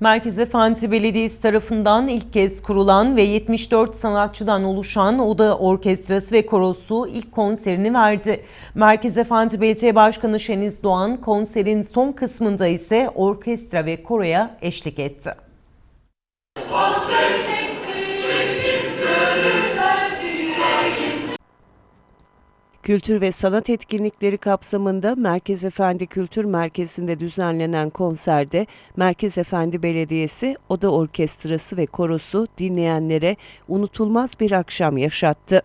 Merkez Efendi Belediyesi tarafından ilk kez kurulan ve 74 sanatçıdan oluşan Oda Orkestrası ve Korosu ilk konserini verdi. Merkez Efendi Belediye Başkanı Şeniz Doğan konserin son kısmında ise orkestra ve koroya eşlik etti. Kültür ve sanat etkinlikleri kapsamında Merkez Efendi Kültür Merkezi'nde düzenlenen konserde Merkez Efendi Belediyesi Oda Orkestrası ve Korosu dinleyenlere unutulmaz bir akşam yaşattı.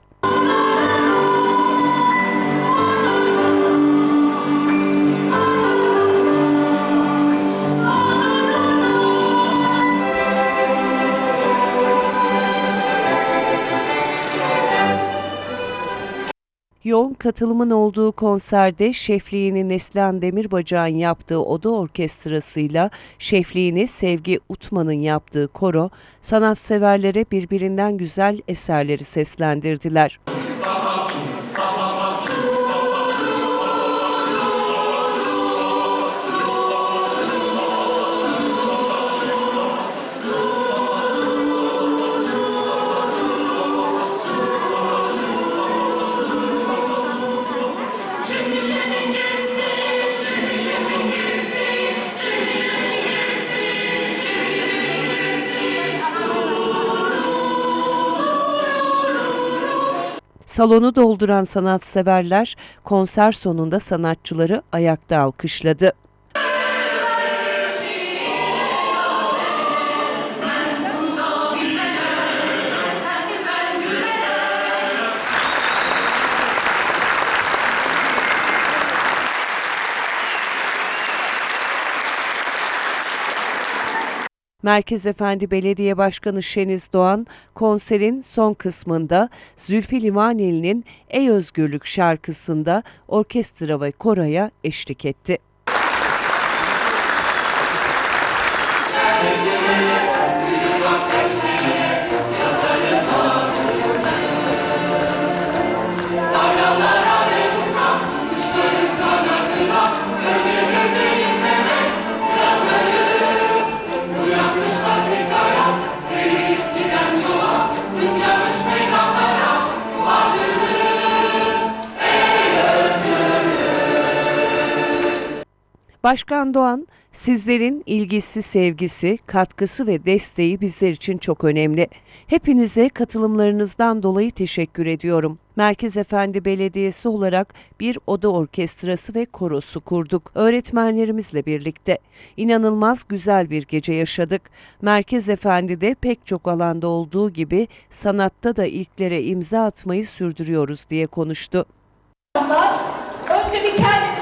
Yoğun katılımın olduğu konserde şefliğini Neslihan Demirbacak'ın yaptığı oda orkestrasıyla şefliğini Sevgi Utman'ın yaptığı koro, sanatseverlere birbirinden güzel eserleri seslendirdiler. Salonu dolduran sanatseverler konser sonunda sanatçıları ayakta alkışladı. Merkez Efendi Belediye Başkanı Şeniz Doğan konserin son kısmında Zülfü Livaneli'nin Ey Özgürlük şarkısında orkestra ve koraya eşlik etti. Başkan Doğan, sizlerin ilgisi, sevgisi, katkısı ve desteği bizler için çok önemli. Hepinize katılımlarınızdan dolayı teşekkür ediyorum. Merkez Efendi Belediyesi olarak bir oda orkestrası ve korosu kurduk. Öğretmenlerimizle birlikte. İnanılmaz güzel bir gece yaşadık. Merkez Efendi'de pek çok alanda olduğu gibi sanatta da ilklere imza atmayı sürdürüyoruz diye konuştu. Önce bir kendinizi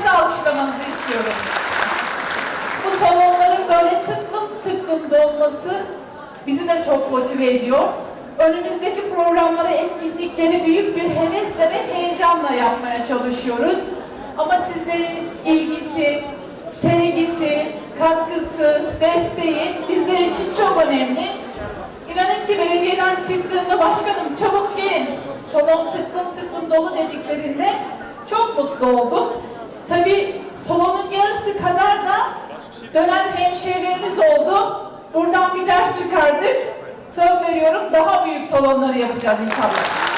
bizi de çok motive ediyor. Önümüzdeki programları, etkinlikleri büyük bir hevesle ve heyecanla yapmaya çalışıyoruz. Ama sizlerin ilgisi, sevgisi, katkısı, desteği bizler için çok önemli. İnanın ki belediyeden çıktığımda başkanım çabuk gelin, salon tıklım tıklım dolu dediklerinde çok mutlu oldum. Buradan bir ders çıkardık. Söz veriyorum daha büyük salonları yapacağız inşallah.